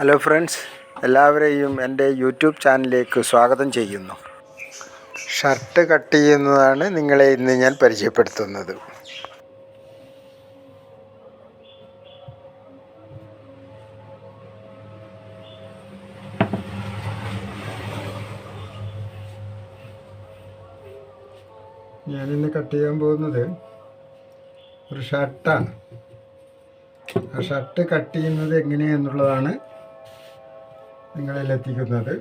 Hello friends എല്ലാവരെയും എന്റെ YouTube ചാനലിലേക്ക് സ്വാഗതം ചെയ്യുന്നു. ഷർട്ട് കട്ട് ചെയ്യുന്നതാണ് നിങ്ങളെ ഇന്ന് ഞാൻ പരിചയപ്പെടുത്തുന്നത്. ഞാനിന്ന് കട്ട് ചെയ്യാൻ പോകുന്നത് ഒരു ഷർട്ടാണ് ആ ഷർട്ട് കട്ട് ചെയ്യുന്നത് എങ്ങനെയെന്നുള്ളതാണ് നിങ്ങളിൽ എത്തിക്കുന്നത്?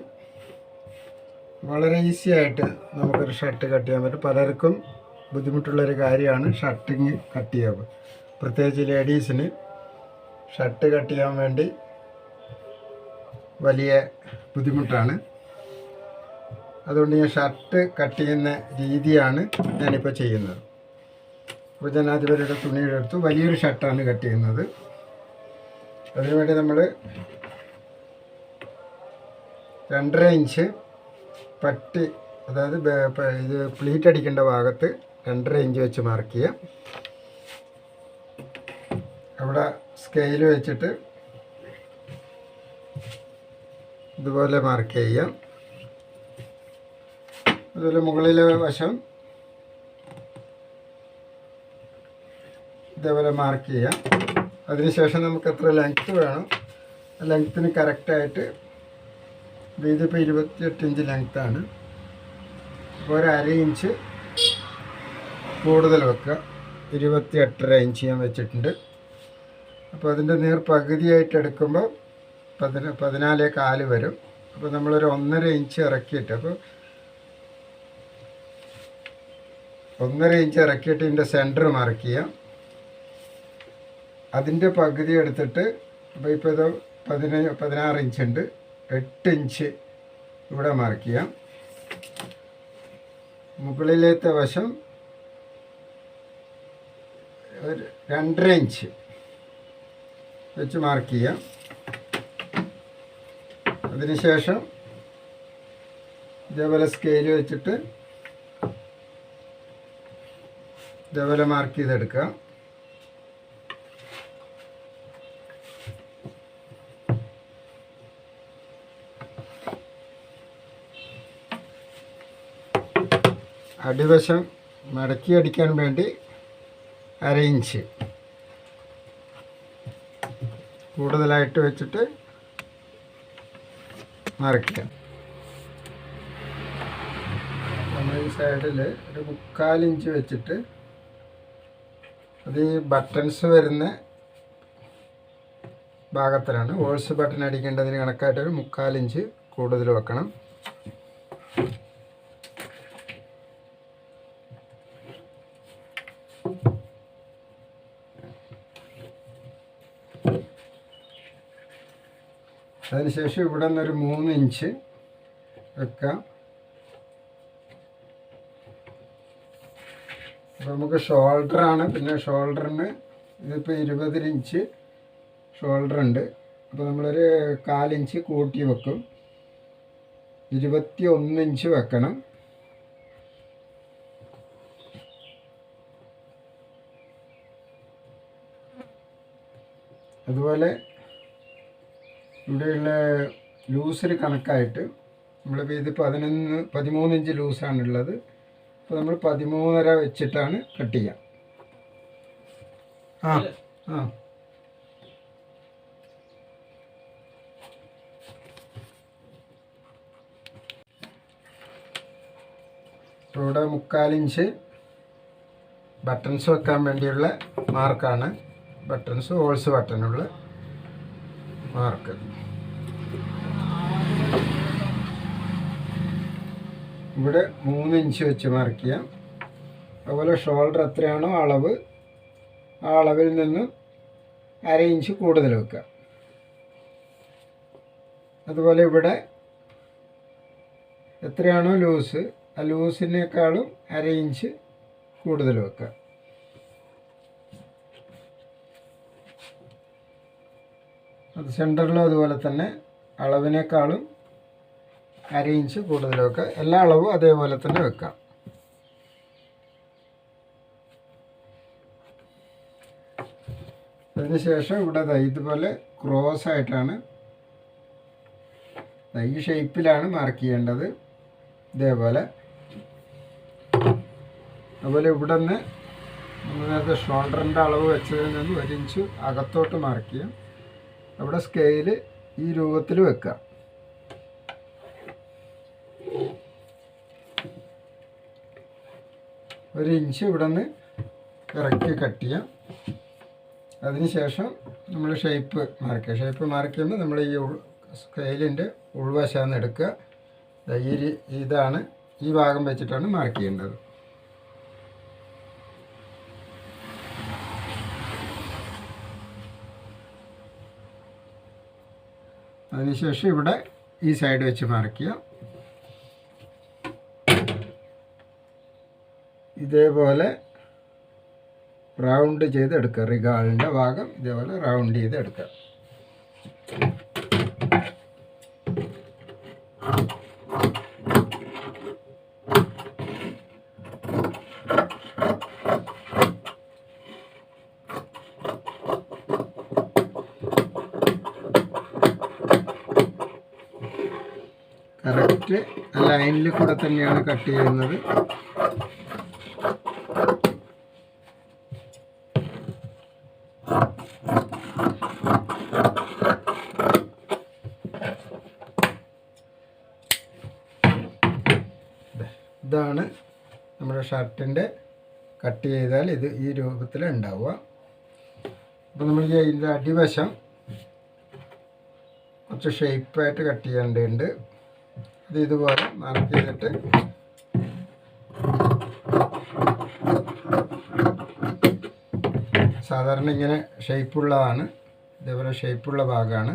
വളരെ ഈസി ആയിട്ട് നമുക്കൊരു ഷർട്ട് കട്ട് ചെയ്യാൻ പറ്റും. പലർക്കും ബുദ്ധിമുട്ടുള്ളൊരു കാര്യമാണ് ഷർട്ടിങ് കട്ട് ചെയ്യുക പ്രത്യേകിച്ച് ലേഡീസിന് ഷർട്ട് കട്ട് ചെയ്യാൻ വേണ്ടി വലിയ ബുദ്ധിമുട്ടാണ്. അതുകൊണ്ട് ഞാൻ ഷർട്ട് കട്ട് ചെയ്യുന്ന രീതിയാണ് ഞാനിപ്പോൾ ചെയ്യുന്നത്. അപ്പോൾ ജനാധിപതിയുടെ തുണിയുടെ എടുത്ത് വലിയൊരു ഷർട്ടാണ് കട്ട് ചെയ്യുന്നത്. അതിനുവേണ്ടി നമ്മൾ രണ്ടര ഇഞ്ച് പട്ടി അതായത് ഇത് പ്ലീറ്റ് അടിക്കേണ്ട ഭാഗത്ത് രണ്ടര ഇഞ്ച് വെച്ച് മാർക്ക് ചെയ്യാം. അവിടെ സ്കെയിൽ വെച്ചിട്ട് ഇതുപോലെ മാർക്ക് ചെയ്യാം. അതുപോലെ മുകളിലെ വശം ഇതേപോലെ മാർക്ക് ചെയ്യാം. അതിനുശേഷം നമുക്ക് എത്ര ലെങ്ത്ത് വേണം? ലെങ്ത്തിന് കറക്റ്റായിട്ട് ഇതിപ്പോൾ ഇരുപത്തിയെട്ട് ഇഞ്ച് ലെങ്ത്താണ് അപ്പോൾ ഒരു അര ഇഞ്ച് കൂടുതൽ വെക്കുക. ഇരുപത്തി എട്ടര ഇഞ്ച് ഞാൻ വെച്ചിട്ടുണ്ട്. അപ്പോൾ അതിന്റെ നീർ പകുതിയായിട്ട് എടുക്കുമ്പോൾ പതിന പതിനാലേ കാൽ വരും. അപ്പോൾ നമ്മളൊരു ഒന്നര ഇഞ്ച് ഇറക്കിയിട്ട് അപ്പോൾ ഒന്നര ഇഞ്ച് ഇറക്കിയിട്ട് ഇതിന്റെ സെന്റർ മാർക്ക് ചെയ്യാം. അതിന്റെ പകുതി എടുത്തിട്ട് അപ്പോൾ ഇപ്പോൾ ഇത് പതിനഞ്ച് പതിനാറ് ഇഞ്ച് ഉണ്ട്. എട്ട് ഇഞ്ച് ഇവിടെ മാർക്ക് ചെയ്യാം. മുകളിലത്തെ വശം ഒരു രണ്ടര ഇഞ്ച് വെച്ച് മാർക്ക് ചെയ്യാം. അതിനുശേഷം ഇതേപോലെ സ്കെയിൽ വെച്ചിട്ട് ഇതേപോലെ മാർക്ക് ചെയ്തെടുക്കുക അടിവശം മടക്കി അടിക്കാൻ വേണ്ടി അര ഇഞ്ച്. കൂടുതലായിട്ട് വെച്ചിട്ട് മറക്കുക നമ്മൾ ഈ സൈഡിൽ ഒരു മുക്കാലിഞ്ച് വെച്ചിട്ട് അത് ഈ ബട്ടൺസ് വരുന്ന ഭാഗത്തിലാണ്. ഹോൾസ് ബട്ടൺ അടിക്കേണ്ടതിന് കണക്കായിട്ട് ഒരു മുക്കാലിഞ്ച് കൂടുതൽ വെക്കണം. അതിനുശേഷം ഇവിടെ നിന്നൊരു മൂന്ന് ഇഞ്ച് വെക്കാം. അപ്പോൾ നമുക്ക് ഷോൾഡറാണ് പിന്നെ ഷോൾഡറിന് ഇതിപ്പോൾ ഇരുപത് ഇഞ്ച് ഷോൾഡർ ഉണ്ട്. അപ്പോൾ നമ്മളൊരു കാലിഞ്ച് കൂട്ടി വെക്കും. ഇരുപത്തി ഒന്ന് ഇഞ്ച് വെക്കണം. അതുപോലെ ഇവിടെയുള്ള ലൂസിന് കണക്കായിട്ട് നമ്മളിപ്പോൾ ഇത് പതിനൊന്ന് പതിമൂന്ന് ഇഞ്ച് ലൂസാണുള്ളത്. അപ്പോൾ നമ്മൾ പതിമൂന്നര വെച്ചിട്ടാണ് കട്ട് ചെയ്യുക. ആ ആ. ഇവിടെ മുക്കാലിഞ്ച് ബട്ടൺസ് വെക്കാൻ വേണ്ടിയുള്ള മാർക്കാണ്. ബട്ടൺസ് ഹോൾസ് ബട്ടണുള്ള മാർക്ക്. ഇവിടെ മൂന്ന് ഇഞ്ച് വെച്ച് മാർക്ക് ചെയ്യാം. അതുപോലെ ഷോൾഡർ എത്രയാണോ അളവ് ആ അളവിൽ നിന്ന് അര ഇഞ്ച് കൂടുതൽ വെക്കുക. അതുപോലെ ഇവിടെ എത്രയാണോ ലൂസ് ആ ലൂസിനേക്കാളും അര ഇഞ്ച് കൂടുതൽ വെക്കുക. അത് സെന്ററിലും അതുപോലെ തന്നെ അളവിനേക്കാളും അര ഇഞ്ച് കൂടുതൽ വെക്കുക എല്ലാ അളവും അതേപോലെ തന്നെ വെക്കാം. അതിനുശേഷം ഇവിടെ ഇതുപോലെ ക്രോസ് ആയിട്ടാണ് ഈ ഷേപ്പിലാണ് മാർക്ക് ചെയ്യേണ്ടത്. ഇതേപോലെ. അതുപോലെ ഇവിടെ നിന്ന് നേരത്തെ ഷോൾഡറിന്റെ അളവ് വെച്ചതിൽ നിന്ന് ഒരു ഇഞ്ച് അകത്തോട്ട് മാർക്ക് ചെയ്യാം. അവിടെ സ്കെയിൽ ഈ രൂപത്തിൽ വെക്കുക. ഒരു ഇഞ്ച് ഇവിടെ നിന്ന് ഇറക്കി കട്ട് ചെയ്യാം. അതിനുശേഷം നമ്മൾ ഷേപ്പ് മാർക്ക് ഷേപ്പ് മാർക്ക് നമ്മൾ ഈ സ്കെയിലിന്റെ ഉൾവശാന്ന് എടുക്കുക. ഈ ഇതാണ് ഈ ഭാഗം വെച്ചിട്ടാണ് മാർക്ക് ചെയ്യേണ്ടത്. അതിനുശേഷം ഇവിടെ ഈ സൈഡ് വെച്ച് മറക്കുക. ഇതേപോലെ റൗണ്ട് ചെയ്ത് എടുക്കുക റിഗാളിന്റെ ഭാഗം ഇതേപോലെ റൗണ്ട് ചെയ്ത് കറക്റ്റ് ലൈനിൽ കൂടെ തന്നെയാണ് കട്ട് ചെയ്യുന്നത്. ഇതാണ് നമ്മുടെ ഷർട്ടിന്റെ കട്ട് ചെയ്താൽ ഇത് ഈ രൂപത്തിൽ ഉണ്ടാവുക. അപ്പോൾ നമ്മൾ ഇതിന്റെ അടിവശം കുറച്ച് ഷേപ്പായിട്ട് കട്ട് ചെയ്യേണ്ടതുണ്ട്. അത് ഇതുപോലെ മാർക്ക് ചെയ്തിട്ട് സാധാരണ ഇങ്ങനെ ഷേപ്പുള്ളതാണ് ഇതേപോലെ ഷേപ്പുള്ള ഭാഗമാണ്.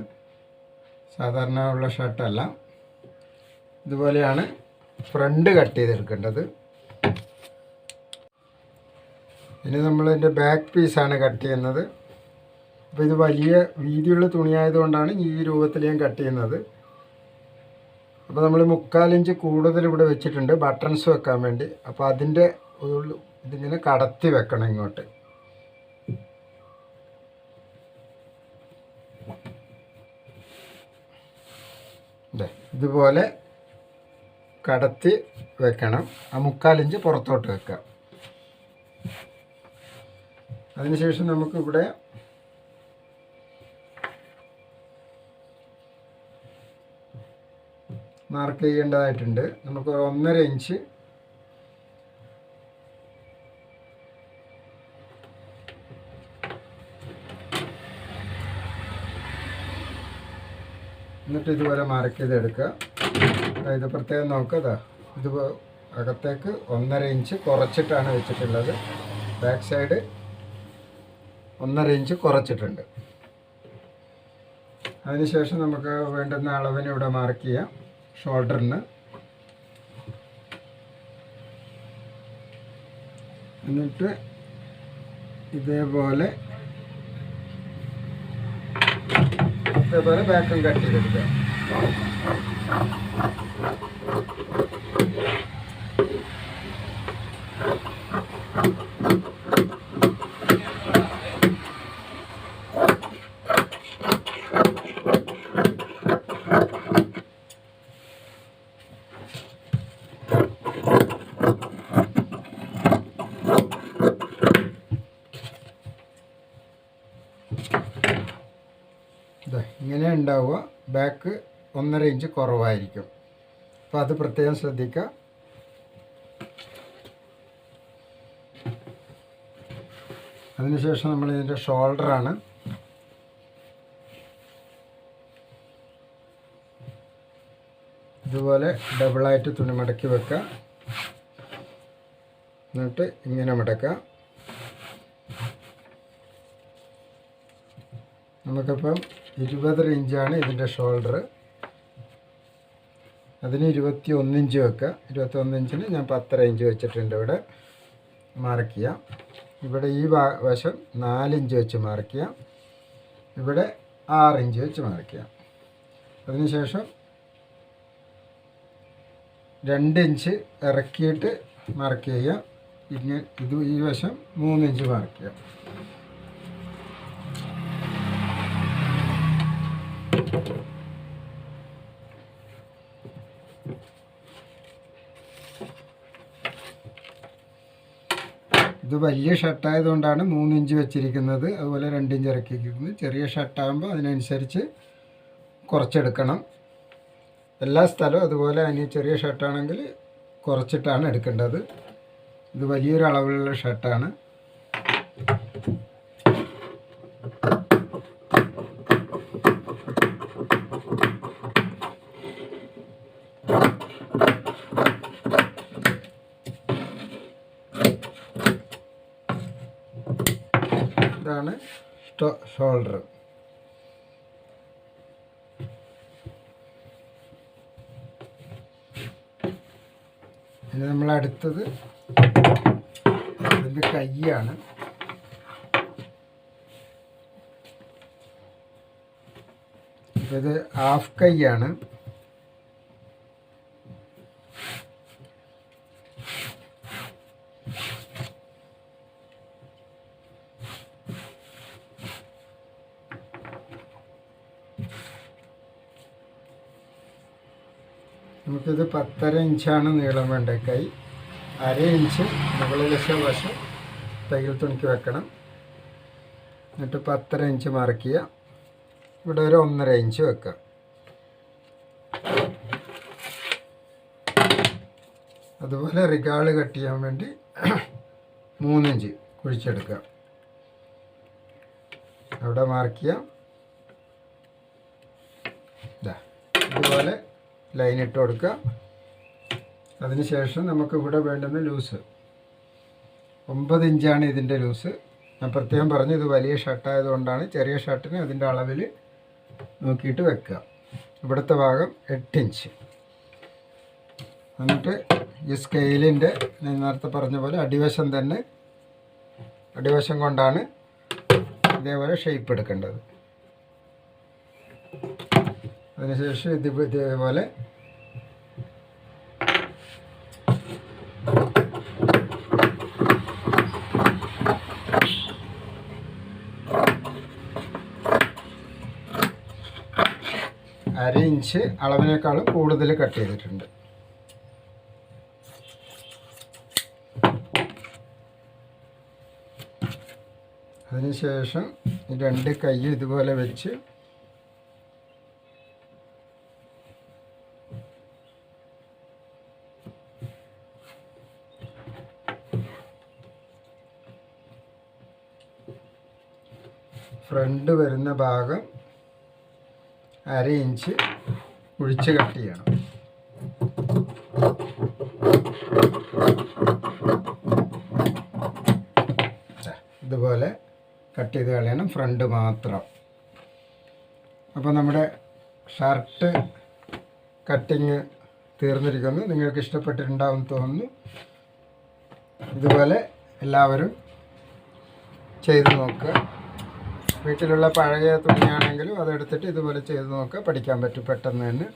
സാധാരണ ഉള്ള ഷർട്ടല്ല ഇതുപോലെയാണ് ഫ്രണ്ട് കട്ട് ചെയ്തെടുക്കേണ്ടത്. ഇനി നമ്മൾ ഇതിന്റെ ബാക്ക് പീസാണ് കട്ട് ചെയ്യുന്നത്. അപ്പോൾ ഇത് വലിയ വീതിയുള്ള തുണിയായതുകൊണ്ടാണ് ഈ രൂപത്തിൽ ഞാൻ കട്ട് ചെയ്യുന്നത്. അപ്പോൾ നമ്മൾ മുക്കാലിഞ്ച് കൂടുതൽ ഇവിടെ വെച്ചിട്ടുണ്ട്. ബട്ടൺസ് വെക്കാൻ വേണ്ടി. അപ്പോൾ അതിന്റെ ഇതിങ്ങനെ കടത്തി വെക്കണം ഇങ്ങോട്ട്. ഇതുപോലെ കടത്തി വെക്കണം. ആ മുക്കാലിഞ്ച് പുറത്തോട്ട് വെക്കാം. അതിനുശേഷം നമുക്ക് ഇവിടെ മാർക്ക് ചെയ്യേണ്ടതായിട്ടുണ്ട്. നമുക്ക് ഒന്നര ഇഞ്ച് എന്നിട്ട് ഇതുപോലെ മാർക്ക് ചെയ്തെടുക്കുക. ഇത് പ്രത്യേകം നോക്കുക ഇത് അകത്തേക്ക് ഒന്നര ഇഞ്ച് കുറച്ചിട്ടാണ് വെച്ചിട്ടുള്ളത്. ബാക്ക് സൈഡ് ഒന്നര ഇഞ്ച് കുറച്ചിട്ടുണ്ട്. അതിനുശേഷം നമുക്ക് വേണ്ടുന്ന അളവിന് ഇവിടെ മാർക്ക് ചെയ്യാം. ഷോൾഡറിന് എന്നിട്ട് ഇതേപോലെ ഇതേപോലെ ബാക്കും കട്ട് ചെയ്തെടുക്കുക ഇതാ ഇങ്ങനെ ഉണ്ടാവുക ബാക്ക് ഒന്നര ഇഞ്ച് കുറവായിരിക്കും. അപ്പോൾ അത് പ്രത്യേകം ശ്രദ്ധിക്കുക അതിനുശേഷം നമ്മൾ ഇതിന്റെ ഷോൾഡറാണ് ഇതുപോലെ ഡബിളായിട്ട് തുണി മടക്കി വെക്കുക എന്നിട്ട് ഇങ്ങനെ മടക്കുക നമുക്കിപ്പം ഇരുപതര ഇഞ്ചാണ് ഇതിന്റെ ഷോൾഡർ അതിന് ഇരുപത്തി ഒന്നിഞ്ച് വെക്കുക ഇരുപത്തി ഒന്നിഞ്ചിന് ഞാൻ പത്തര ഇഞ്ച് വെച്ചിട്ടുണ്ട് ഇവിടെ. മാർക്ക് ചെയ്യാം. ഇവിടെ ഈ വശം നാലിഞ്ച് വെച്ച് മാർക്ക് ചെയ്യാം. ഇവിടെ ആറ് ഇഞ്ച് വെച്ച് മാർക്ക് ചെയ്യാം. അതിനുശേഷം രണ്ട് ഇഞ്ച് ഇറക്കിയിട്ട് മാർക്ക് ചെയ്യാം. ഇങ്ങനെ ഇത് ഈ വശം മൂന്നിഞ്ച് മാർക്ക് ചെയ്യാം. ഇത് വലിയ ഷർട്ടായതുകൊണ്ടാണ് മൂന്നിഞ്ച് വെച്ചിരിക്കുന്നത്. അതുപോലെ രണ്ടിഞ്ച് ഇറക്കിയിരിക്കുന്നത്. ചെറിയ ഷർട്ടാകുമ്പോൾ അതിനനുസരിച്ച് കുറച്ചെടുക്കണം. എല്ലാ സ്ഥലവും അതുപോലെ അതിന് ചെറിയ ഷർട്ടാണെങ്കിൽ കുറച്ചിട്ടാണ് എടുക്കേണ്ടത്. ഇത് വലിയൊരു അളവിലുള്ള ഷർട്ടാണ് സ്റ്റോ ഷോൾഡർ ഇനി നമ്മൾ അടുത്തത് അതിന്റെ കൈയാണ്. ഇത് ഹാഫ് കൈയാണ്. നമുക്കിത് പത്തര ഇഞ്ചാണ് നീളം വേണ്ട കൈ. അര ഇഞ്ച് മുകളിലത്തെ വശം തയ്യൽ തുണിക്ക് വെക്കണം. എന്നിട്ട് പത്തര ഇഞ്ച് മാർക്ക് ചെയ്യുക ഇവിടെ ഒരു ഒന്നര ഇഞ്ച് വെക്കുക അതുപോലെ റിഗാൾ കട്ട് ചെയ്യാൻ വേണ്ടി മൂന്നിഞ്ച് കുഴിച്ചെടുക്കുക അവിടെ മാർക്ക് ചെയ്യാം. ഇതുപോലെ ലൈൻ ഇട്ട് കൊടുക്കുക. അതിനുശേഷം നമുക്ക് ഇവിടെ വേണ്ടുന്ന ലൂസ്. ഒമ്പത് ഇഞ്ചാണ് ഇതിന്റെ ലൂസ്. ഞാൻ പ്രത്യേകം പറഞ്ഞു ഇത് വലിയ ഷർട്ടായതുകൊണ്ടാണ് ചെറിയ ഷർട്ടിന് അതിന്റെ അളവിൽ നോക്കിയിട്ട് വെക്കുക. ഇവിടുത്തെ ഭാഗം എട്ട് ഇഞ്ച്. എന്നിട്ട് ഈ സ്കെയിലിന്റെ ഞാൻ നേരത്തെ പറഞ്ഞ പോലെ അടിവശം തന്നെ അടിവശം കൊണ്ടാണ് ഇതേപോലെ ഷേപ്പ് എടുക്കേണ്ടത്. അതിനുശേഷം ഇതിപ്പോലെ അര ഇഞ്ച് അളവിനേക്കാളും കൂടുതൽ കട്ട് ചെയ്തിട്ടുണ്ട്. അതിനുശേഷം രണ്ട് കൈ ഇതുപോലെ വെച്ച് ഫ്രണ്ട് വരുന്ന ഭാഗം അര ഇഞ്ച് ഒഴിച്ച് കട്ട് ചെയ്യണം. ഇതുപോലെ കട്ട് ചെയ്ത് കളയണം ഫ്രണ്ട് മാത്രം. അപ്പോൾ നമ്മുടെ ഷർട്ട് കട്ടിങ് തീർന്നിരിക്കുന്നു. നിങ്ങൾക്ക് ഇഷ്ടപ്പെട്ടിട്ടുണ്ടാവും തോന്നുന്നു. ഇതുപോലെ എല്ലാവരും ചെയ്തു നോക്കുക. വീട്ടിലുള്ള പഴയ തുണിയാണെങ്കിലും അതെടുത്തിട്ട് ഇതുപോലെ ചെയ്ത് നോക്കുക. പഠിക്കാൻ പറ്റും പെട്ടെന്ന് തന്നെ.